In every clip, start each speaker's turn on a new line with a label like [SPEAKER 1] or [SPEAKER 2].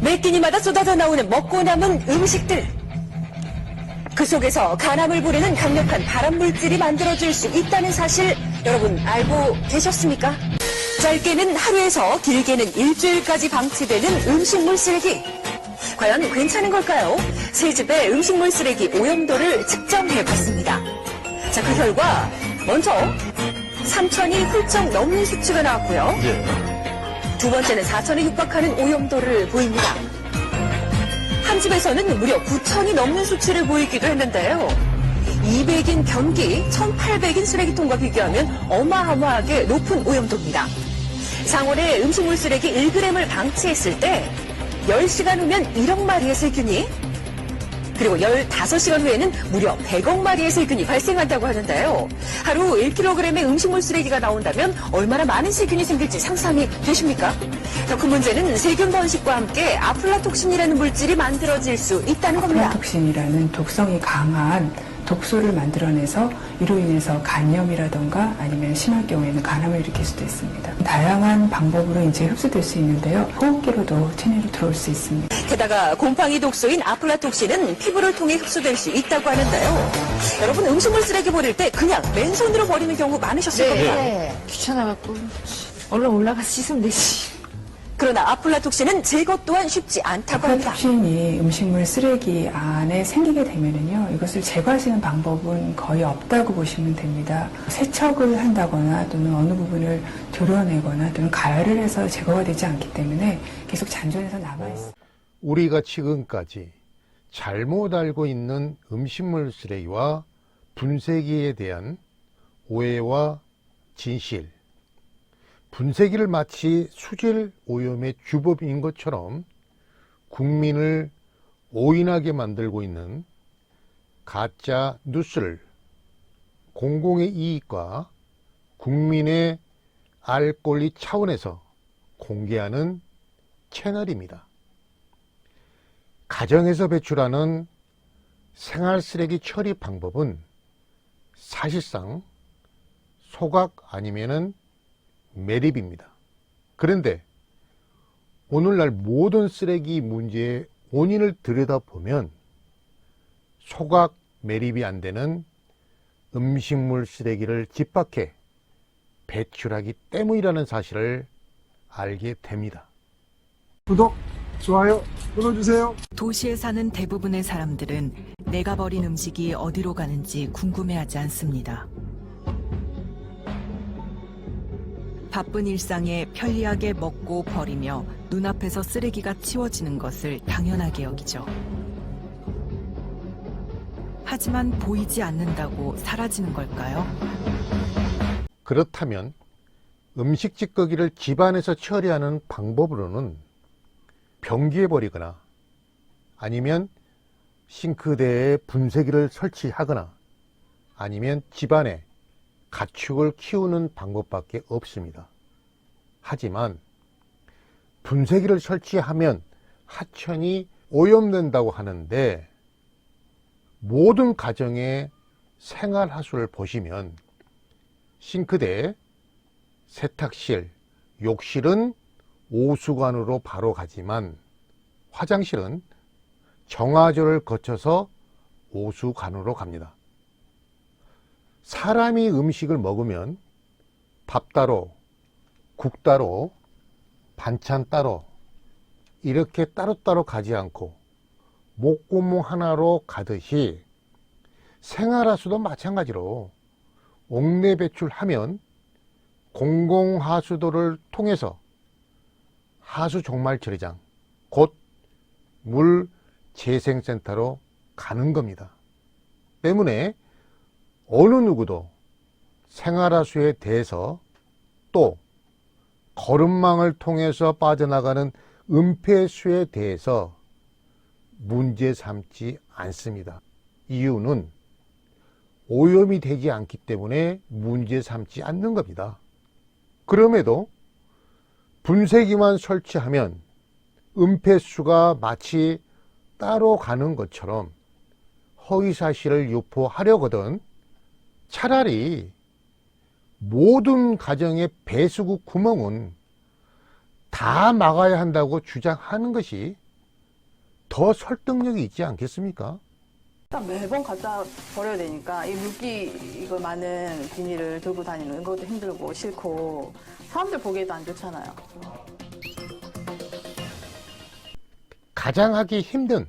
[SPEAKER 1] 매 끼니마다 쏟아져 나오는 먹고 남은 음식들. 그 속에서 간암을 부리는 강력한 발암 물질이 만들어질 수 있다는 사실 여러분 알고 계셨습니까? 짧게는 하루에서 길게는 일주일까지 방치되는 음식물 쓰레기. 과연 괜찮은 걸까요? 세 집의 음식물 쓰레기 오염도를 측정해 봤습니다. 자, 그 결과 먼저 3천이 훌쩍 넘는 수치가 나왔고요. 두 번째는 4천에 육박하는 오염도를 보입니다. 한 집에서는 무려 9천이 넘는 수치를 보이기도 했는데요. 200인 변기, 1800인 쓰레기통과 비교하면 어마어마하게 높은 오염도입니다. 상온에 음식물 쓰레기 1g을 방치했을 때 10시간 후면 1억 마리의 세균이 그리고 15시간 후에는 무려 100억 마리의 세균이 발생한다고 하는데요. 하루 1kg의 음식물 쓰레기가 나온다면 얼마나 많은 세균이 생길지 상상이 되십니까? 더 큰 문제는 세균 번식과 함께 아플라톡신이라는 물질이 만들어질 수 있다는 겁니다.
[SPEAKER 2] 플라톡신이라는 독성이 강한 독소를 만들어내서 이로 인해서 간염이라던가 아니면 심할 경우에는 간암을 일으킬 수도 있습니다. 다양한 방법으로 이제 흡수될 수 있는데요. 호흡기로도 체내로 들어올 수 있습니다.
[SPEAKER 1] 게다가 곰팡이 독소인 아플라톡신은 피부를 통해 흡수될 수 있다고 하는데요. 여러분 음식물 쓰레기 버릴 때 그냥 맨손으로 버리는 경우 많으셨을 겁니다.
[SPEAKER 3] 네. 귀찮아갖고. 얼른 올라가서 씻으면 되지.
[SPEAKER 1] 그러나 아플라톡신은 제거 또한 쉽지 않다고 합니다.
[SPEAKER 2] 플라톡신이 음식물 쓰레기 안에 생기게 되면은요, 이것을 제거할 수 있는 방법은 거의 없다고 보시면 됩니다. 세척을 한다거나 또는 어느 부분을 도려내거나 또는 가열을 해서 제거가 되지 않기 때문에 계속 잔존해서 남아 있습니다.
[SPEAKER 4] 우리가 지금까지 잘못 알고 있는 음식물 쓰레기와 분쇄기에 대한 오해와 진실, 분쇄기를 마치 수질 오염의 주범인 것처럼 국민을 오인하게 만들고 있는 가짜 뉴스를 공공의 이익과 국민의 알 권리 차원에서 공개하는 채널입니다. 가정에서 배출하는 생활 쓰레기 처리 방법은 사실상 소각 아니면은 매립입니다. 그런데 오늘날 모든 쓰레기 문제의 원인을 들여다보면 소각 매립이 안 되는 음식물 쓰레기를 집박해 배출하기 때문이라는 사실을 알게 됩니다.
[SPEAKER 5] 구독, 좋아요 눌러주세요.
[SPEAKER 6] 도시에 사는 대부분의 사람들은 내가 버린 음식이 어디로 가는지 궁금해하지 않습니다. 바쁜 일상에 편리하게 먹고 버리며 눈앞에서 쓰레기가 치워지는 것을 당연하게 여기죠. 하지만 보이지 않는다고 사라지는 걸까요?
[SPEAKER 4] 그렇다면 음식 찌꺼기를 집안에서 처리하는 방법으로는 변기에 버리거나 아니면 싱크대에 분쇄기를 설치하거나 아니면 집안에 가축을 키우는 방법밖에 없습니다. 하지만 분쇄기를 설치하면 하천이 오염된다고 하는데 모든 가정의 생활 하수를 보시면 싱크대, 세탁실, 욕실은 오수관으로 바로 가지만 화장실은 정화조를 거쳐서 오수관으로 갑니다. 사람이 음식을 먹으면 밥 따로, 국 따로, 반찬 따로 이렇게 따로따로 가지 않고 목구멍 하나로 가듯이 생활하수도 마찬가지로 옥내 배출하면 공공하수도를 통해서 하수 종말 처리장 곧 물 재생센터로 가는 겁니다. 때문에 어느 누구도 생활하수에 대해서 또 거름망을 통해서 빠져나가는 은폐수에 대해서 문제 삼지 않습니다. 이유는 오염이 되지 않기 때문에 문제 삼지 않는 겁니다. 그럼에도 분쇄기만 설치하면 은폐수가 마치 따로 가는 것처럼 허위사실을 유포하려거든 차라리 모든 가정의 배수구 구멍은 다 막아야 한다고 주장하는 것이 더 설득력이 있지 않겠습니까?
[SPEAKER 7] 매번 갖다 버려야 되니까 이 물기 이거 많은 비닐을 들고 다니는 것도 힘들고 싫고 사람들 보기에도 안 좋잖아요.
[SPEAKER 4] 가장 하기 힘든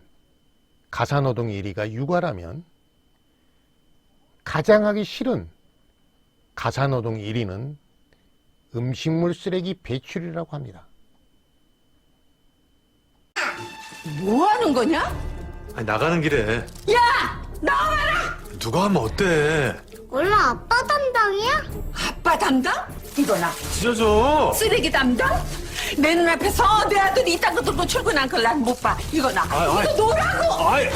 [SPEAKER 4] 가사노동 1위가 육아라면 가장 하기 싫은 가사노동 1위는 음식물 쓰레기 배출이라고 합니다.
[SPEAKER 8] 뭐 하는 거냐?
[SPEAKER 9] 아니, 나가는 길에. 야! 나와라! 누가 하면 어때?
[SPEAKER 10] 원래 아빠 담당이야?
[SPEAKER 8] 아빠 담당? 이거나
[SPEAKER 9] 찢어져!
[SPEAKER 8] 쓰레기 담당? 내 눈앞에서 내 아들이 이딴 거 들고 출근한 걸 난 못 봐. 이거나
[SPEAKER 9] 아이,
[SPEAKER 8] 이거 놓으라고!
[SPEAKER 9] 아이,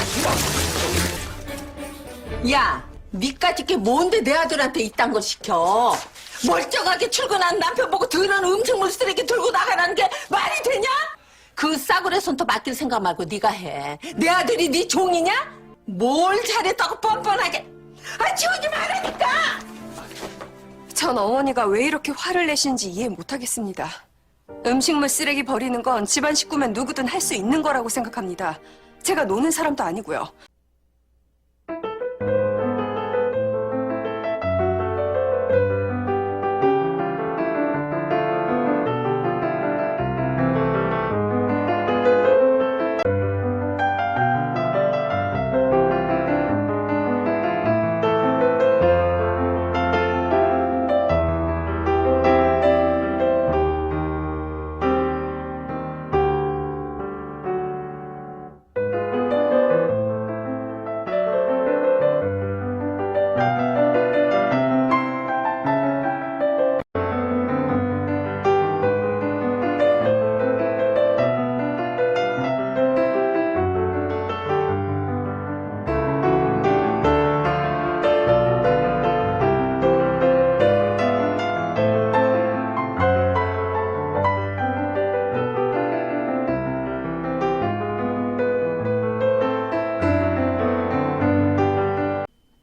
[SPEAKER 8] 야, 니까짓 게 뭔데 내 아들한테 이딴 걸 시켜? 멀쩡하게 출근한 남편 보고 더러운 음식물 쓰레기 들고 나가라는 게 말이 되냐? 그 싸구려 손톱 맡길 생각 말고 네가 해. 내 아들이 네 종이냐? 뭘 잘했다고 뻔뻔하게. 아, 치우지 말라니까!
[SPEAKER 1] 전 어머니가 왜 이렇게 화를 내시는지 이해 못하겠습니다. 음식물 쓰레기 버리는 건 집안 식구면 누구든 할 수 있는 거라고 생각합니다. 제가 노는 사람도 아니고요.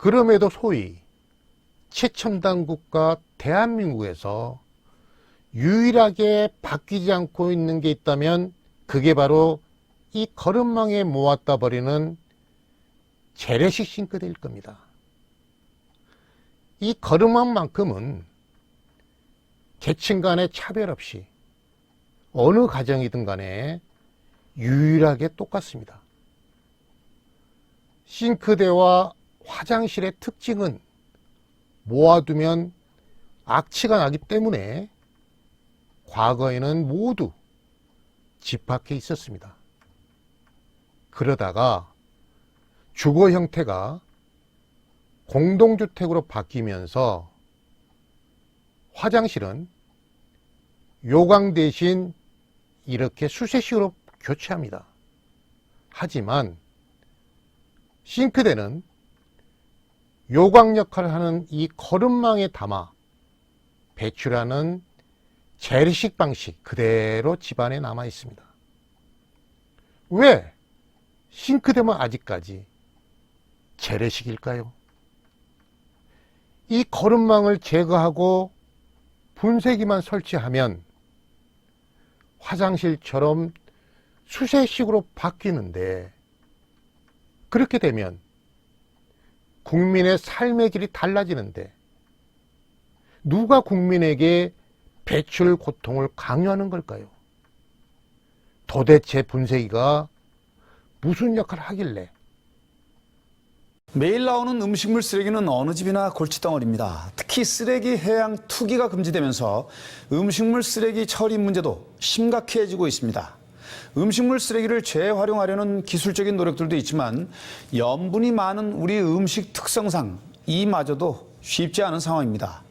[SPEAKER 4] 그럼에도 소위 최첨단 국가 대한민국에서 유일하게 바뀌지 않고 있는 게 있다면 그게 바로 이 거름망에 모았다 버리는 재래식 싱크대일 겁니다. 이 거름망만큼은 계층 간의 차별 없이 어느 가정이든 간에 유일하게 똑같습니다. 싱크대와 화장실의 특징은 모아두면 악취가 나기 때문에 과거에는 모두 집 밖에 있었습니다. 그러다가 주거 형태가 공동주택으로 바뀌면서 화장실은 요강 대신 이렇게 수세식으로 교체합니다. 하지만 싱크대는 요강 역할을 하는 이 거름망에 담아 배출하는 재래식 방식 그대로 집안에 남아 있습니다. 왜 싱크대만 아직까지 재래식일까요? 이 거름망을 제거하고 분쇄기만 설치하면 화장실처럼 수세식으로 바뀌는데 그렇게 되면 국민의 삶의 질이 달라지는데 누가 국민에게 배출 고통을 강요하는 걸까요? 도대체 분쇄기가 무슨 역할을 하길래
[SPEAKER 11] 매일 나오는 음식물 쓰레기는 어느 집이나 골칫덩어리입니다. 특히 쓰레기 해양 투기가 금지되면서 음식물 쓰레기 처리 문제도 심각해지고 있습니다. 음식물 쓰레기를 재활용하려는 기술적인 노력들도 있지만 염분이 많은 우리 음식 특성상 이마저도 쉽지 않은 상황입니다.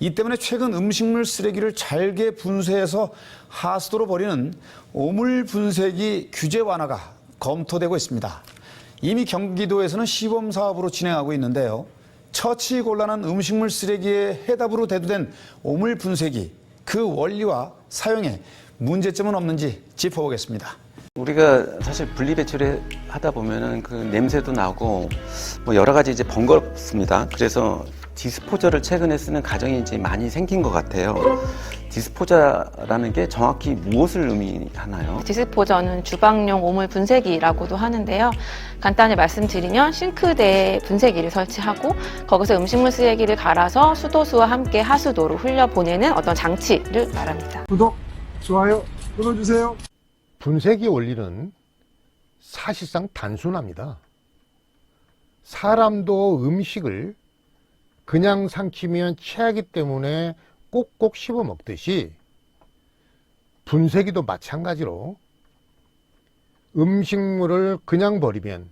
[SPEAKER 11] 이 때문에 최근 음식물 쓰레기를 잘게 분쇄해서 하수도로 버리는 오물 분쇄기 규제 완화가 검토되고 있습니다. 이미 경기도에서는 시범 사업으로 진행하고 있는데요. 처치 곤란한 음식물 쓰레기의 해답으로 대두된 오물 분쇄기 그 원리와 사용에 문제점은 없는지 짚어보겠습니다.
[SPEAKER 12] 우리가 사실 분리 배출을 하다 보면은 그 냄새도 나고 뭐 여러 가지 이제 번거롭습니다. 그래서 디스포저를 최근에 쓰는 가정이 이제 많이 생긴 것 같아요. 디스포자라는 게 정확히 무엇을 의미하나요?
[SPEAKER 3] 디스포저는 주방용 오물 분쇄기라고도 하는데요. 간단히 말씀드리면 싱크대에 분쇄기를 설치하고 거기서 음식물 쓰레기를 갈아서 수도수와 함께 하수도로 흘려 보내는 어떤 장치를 말합니다.
[SPEAKER 5] 구독, 좋아요 눌러주세요.
[SPEAKER 4] 분쇄기 원리는 사실상 단순합니다. 사람도 음식을 그냥 삼키면 체하기 때문에 꼭꼭 씹어 먹듯이 분쇄기도 마찬가지로 음식물을 그냥 버리면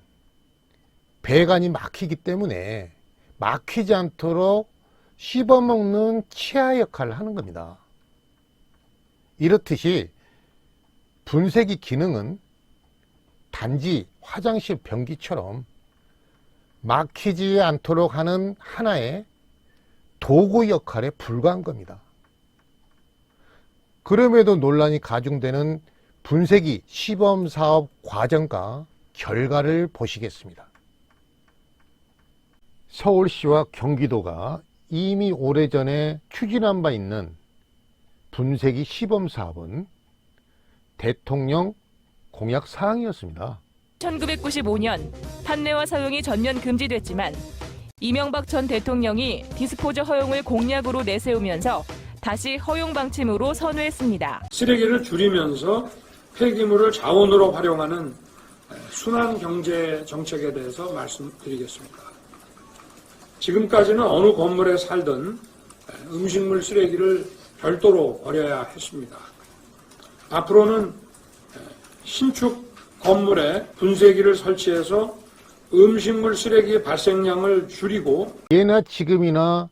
[SPEAKER 4] 배관이 막히기 때문에 막히지 않도록 씹어 먹는 치아 역할을 하는 겁니다. 이렇듯이 분쇄기 기능은 단지 화장실 변기처럼 막히지 않도록 하는 하나의 도구 역할에 불과한 겁니다. 그럼에도 논란이 가중되는 분쇄기 시범 사업 과정과 결과를 보시겠습니다. 서울시와 경기도가 이미 오래전에 추진한 바 있는 분쇄기 시범 사업은 대통령 공약 사항이었습니다.
[SPEAKER 13] 1995년 판매와 사용이 전면 금지됐지만 이명박 전 대통령이 디스포저 허용을 공약으로 내세우면서 다시 허용 방침으로 선회했습니다.
[SPEAKER 5] 쓰레기를 줄이면서 폐기물을 자원으로 활용하는 순환 경제 정책에 대해서 말씀드리겠습니다. 지금까지는 어느 건물에 살든 음식물 쓰레기를 별도로 버려야 했습니다. 앞으로는 신축 건물에 분쇄기를 설치해서 음식물 쓰레기 발생량을 줄이고
[SPEAKER 4] 예나 지금이나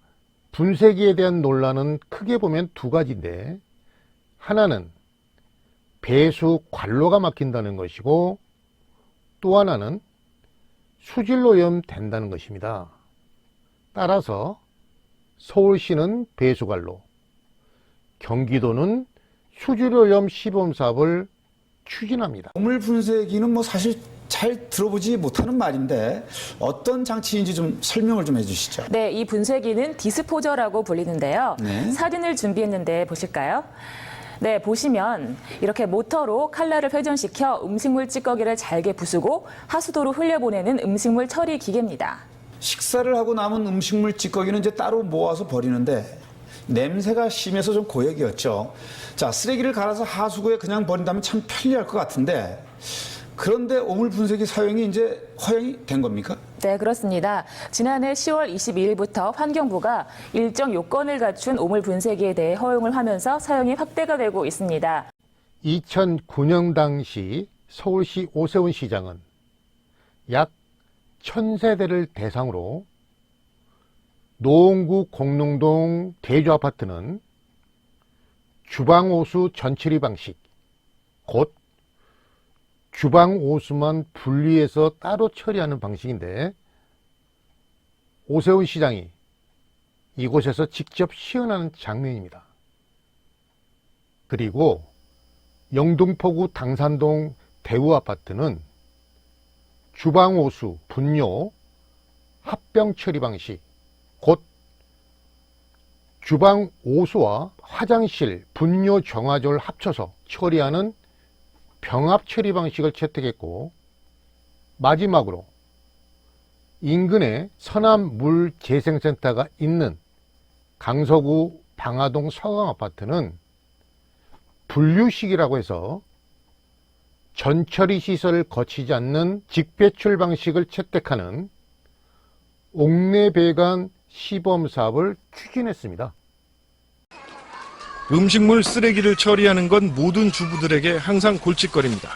[SPEAKER 4] 분쇄기에 대한 논란은 크게 보면 두 가지인데 하나는 배수 관로가 막힌다는 것이고 또 하나는 수질 오염 된다는 것입니다. 따라서 서울시는 배수관로, 경기도는 수질오염 시범 사업을 추진합니다.
[SPEAKER 11] 오물 분쇄기는 뭐 사실 잘 들어보지 못하는 말인데 어떤 장치인지 좀 설명을 좀 해주시죠.
[SPEAKER 13] 네, 이 분쇄기는 디스포저라고 불리는데요.
[SPEAKER 11] 네.
[SPEAKER 13] 사진을 준비했는데 보실까요? 네, 보시면 이렇게 모터로 칼날을 회전시켜 음식물 찌꺼기를 잘게 부수고 하수도로 흘려보내는 음식물 처리 기계입니다.
[SPEAKER 11] 식사를 하고 남은 음식물 찌꺼기는 이제 따로 모아서 버리는데 냄새가 심해서 좀 고역이었죠. 자, 쓰레기를 갈아서 하수구에 그냥 버린다면 참 편리할 것 같은데 그런데 오물 분쇄기 사용이 이제 허용이 된 겁니까?
[SPEAKER 13] 네, 그렇습니다. 지난해 10월 22일부터 환경부가 일정 요건을 갖춘 오물 분쇄기에 대해 허용을 하면서 사용이 확대가 되고 있습니다.
[SPEAKER 4] 2009년 당시 서울시 오세훈 시장은 약 1000세대를 대상으로 노원구 공릉동 대주 아파트는 주방 호수 전처리 방식, 곧 주방 호수만 분리해서 따로 처리하는 방식인데 오세훈 시장이 이곳에서 직접 시연하는 장면입니다. 그리고 영등포구 당산동 대우 아파트는 주방 호수 분뇨 합병 처리 방식 곧 주방 오수와 화장실 분뇨 정화조를 합쳐서 처리하는 병합 처리 방식을 채택했고 마지막으로 인근에 서남 물 재생센터가 있는 강서구 방화동 서강 아파트는 분류식이라고 해서 전처리 시설을 거치지 않는 직배출 방식을 채택하는 옥내 배관 시범 사업을 추진했습니다.
[SPEAKER 5] 음식물 쓰레기를 처리하는 건 모든 주부들에게 항상 골칫거리입니다.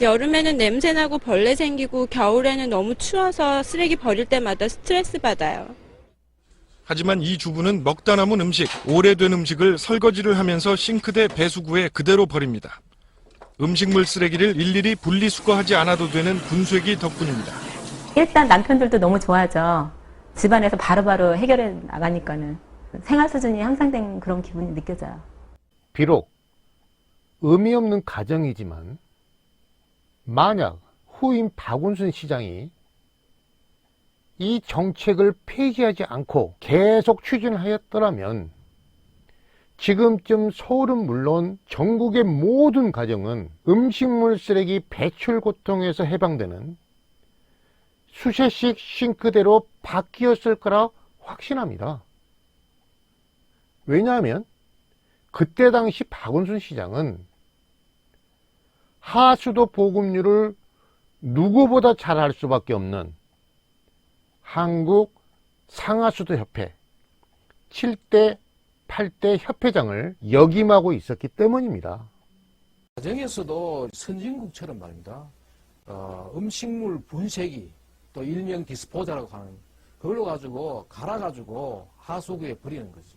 [SPEAKER 3] 여름에는 냄새나고 벌레 생기고 겨울에는 너무 추워서 쓰레기 버릴 때마다 스트레스 받아요.
[SPEAKER 5] 하지만 이 주부는 먹다 남은 음식, 오래된 음식을 설거지를 하면서 싱크대 배수구에 그대로 버립니다. 음식물 쓰레기를 일일이 분리수거하지 않아도 되는 분쇄기 덕분입니다.
[SPEAKER 3] 일단 남편들도 너무 좋아하죠. 집안에서 바로바로 해결해 나가니까는 생활 수준이 향상된 그런 기분이 느껴져요.
[SPEAKER 4] 비록 의미 없는 가정이지만 만약 후임 박운순 시장이 이 정책을 폐지하지 않고 계속 추진하였더라면 지금쯤 서울은 물론 전국의 모든 가정은 음식물 쓰레기 배출 고통에서 해방되는 수세식 싱크대로 바뀌었을 거라 확신합니다. 왜냐하면 그때 당시 박원순 시장은 하수도 보급률을 누구보다 잘할 수밖에 없는 한국 상하수도 협회 7대 8대 협회장을 역임하고 있었기 때문입니다.
[SPEAKER 14] 과정에서도 선진국처럼 말입니다. 어, 음식물 분쇄기 또 일명 디스포자라고 하는 그걸로 가지고 갈아가지고 하수구에 버리는 거죠.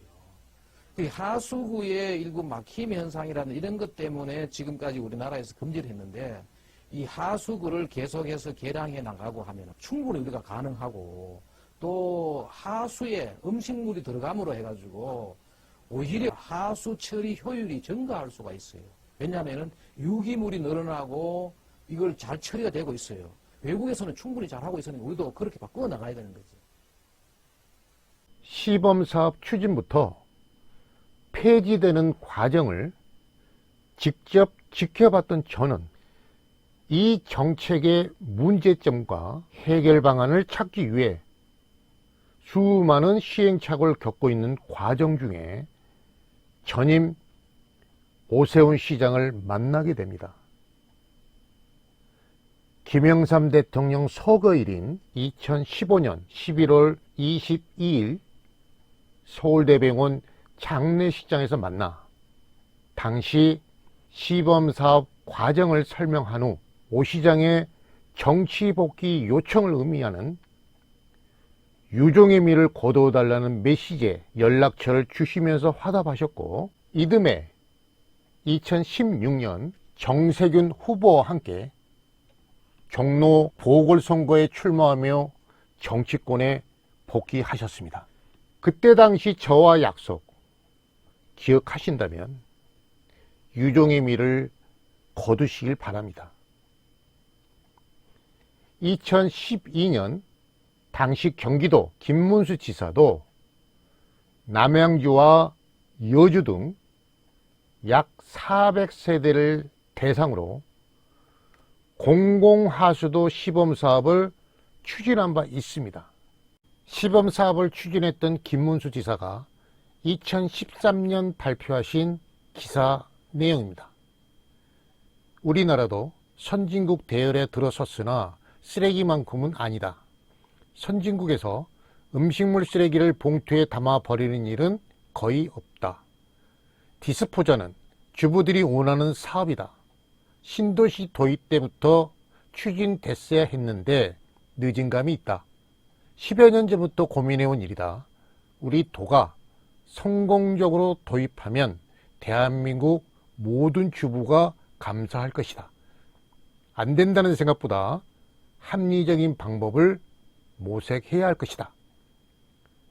[SPEAKER 14] 그 하수구의 일부 막힘 현상이라는 이런 것 때문에 지금까지 우리나라에서 금지를 했는데 이 하수구를 계속해서 개량해 나가고 하면 충분히 우리가 가능하고 또 하수에 음식물이 들어감으로 해가지고 오히려 하수 처리 효율이 증가할 수가 있어요. 왜냐하면 유기물이 늘어나고 이걸 잘 처리가 되고 있어요. 외국에서는 충분히 잘 하고 있었는데 우리도 그렇게 바꾸어 나가야 되는 거죠.
[SPEAKER 4] 시범 사업 추진부터 폐지되는 과정을 직접 지켜봤던 저는 이 정책의 문제점과 해결 방안을 찾기 위해 수많은 시행착오를 겪고 있는 과정 중에 전임 오세훈 시장을 만나게 됩니다. 김영삼 대통령 서거일인 2015년 11월 22일 서울대병원 장례식장에서 만나 당시 시범사업 과정을 설명한 후 오 시장의 정치 복귀 요청을 의미하는 유종의 미를 거둬달라는 메시지에 연락처를 주시면서 화답하셨고 이듬해 2016년 정세균 후보와 함께 종로 보궐선거에 출마하며 정치권에 복귀하셨습니다. 그때 당시 저와 약속 기억하신다면 유종의 미를 거두시길 바랍니다. 2012년 당시 경기도 김문수 지사도 남양주와 여주 등 약 400세대를 대상으로 공공하수도 시범사업을 추진한 바 있습니다. 시범사업을 추진했던 김문수 지사가 2013년 발표하신 기사 내용입니다. 우리나라도 선진국 대열에 들어섰으나 쓰레기만큼은 아니다. 선진국에서 음식물 쓰레기를 봉투에 담아 버리는 일은 거의 없다. 디스포자는 주부들이 원하는 사업이다. 신도시 도입 때부터 추진됐어야 했는데 늦은 감이 있다. 10여 년 전부터 고민해온 일이다. 우리 도가 성공적으로 도입하면 대한민국 모든 주부가 감사할 것이다. 안 된다는 생각보다 합리적인 방법을 모색해야 할 것이다.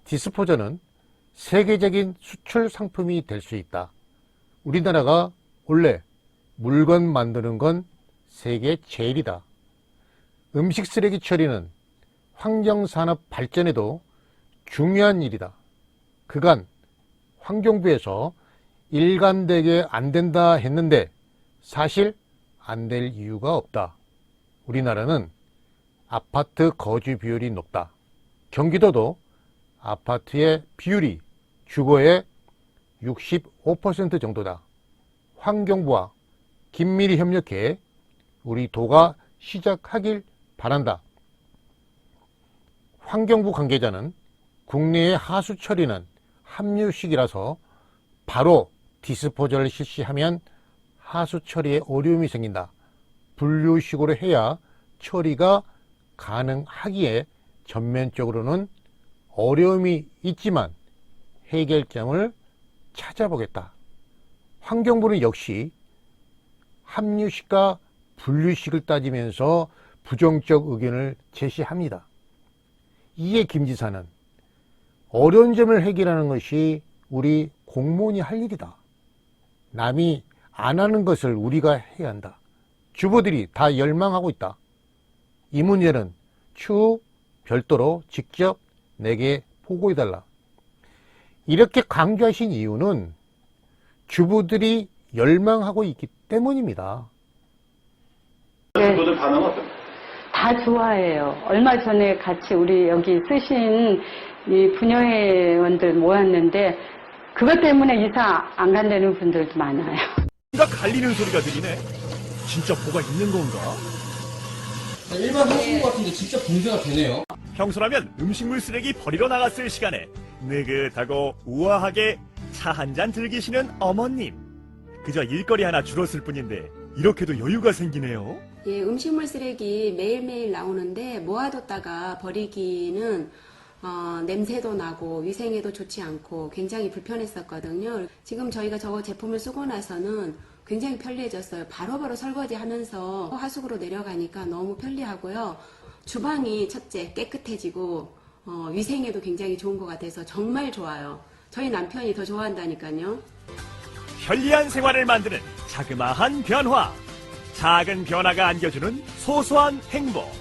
[SPEAKER 4] 디스포저는 세계적인 수출 상품이 될 수 있다. 우리나라가 원래 물건 만드는 건 세계 제일이다. 음식 쓰레기 처리는 환경산업 발전에도 중요한 일이다. 그간 환경부에서 일관되게 안 된다 했는데 사실 안 될 이유가 없다. 우리나라는 아파트 거주 비율이 높다. 경기도도 아파트의 비율이 주거의 65% 정도다. 환경부와 긴밀히 협력해 우리 도가 시작하길 바란다. 환경부 관계자는 국내의 하수 처리는 합류식이라서 바로 디스포저를 실시하면 하수 처리에 어려움이 생긴다. 분류식으로 해야 처리가 가능하기에 전면적으로는 어려움이 있지만 해결점을 찾아보겠다. 환경부는 역시 합류식과 분류식을 따지면서 부정적 의견을 제시합니다. 이에 김 지사는 어려운 점을 해결하는 것이 우리 공무원이 할 일이다. 남이 안 하는 것을 우리가 해야 한다. 주부들이 다 열망하고 있다. 이 문제는 추후 별도로 직접 내게 보고해달라. 이렇게 강조하신 이유는 주부들이 열망하고 있기 때문입니다.
[SPEAKER 15] 친구들 반응 어떤가요? 다 좋아해요. 얼마 전에 같이 우리 여기 쓰신 이 부녀회원들 모였는데 그것 때문에 이사 안 간다는 분들도 많아요.
[SPEAKER 9] 뭔가 갈리는 소리가 들리네. 진짜 뭐가 있는 건가?
[SPEAKER 16] 일반 한국 같은데 진짜 봉쇄가 되네요.
[SPEAKER 9] 평소라면 음식물 쓰레기 버리러 나갔을 시간에 느긋하고 우아하게 차 한잔 즐기시는 어머님. 그저 일거리 하나 줄었을 뿐인데 이렇게도 여유가 생기네요.
[SPEAKER 15] 예, 음식물 쓰레기 매일매일 나오는데 모아뒀다가 버리기는 어, 냄새도 나고 위생에도 좋지 않고 굉장히 불편했었거든요. 지금 저희가 저거 제품을 쓰고 나서는 굉장히 편리해졌어요. 바로바로 설거지 하면서 하수구로 내려가니까 너무 편리하고요. 주방이 첫째 깨끗해지고 어, 위생에도 굉장히 좋은 것 같아서 정말 좋아요. 저희 남편이 더 좋아한다니까요.
[SPEAKER 9] 편리한 생활을 만드는 자그마한 변화. 작은 변화가 안겨주는 소소한 행복.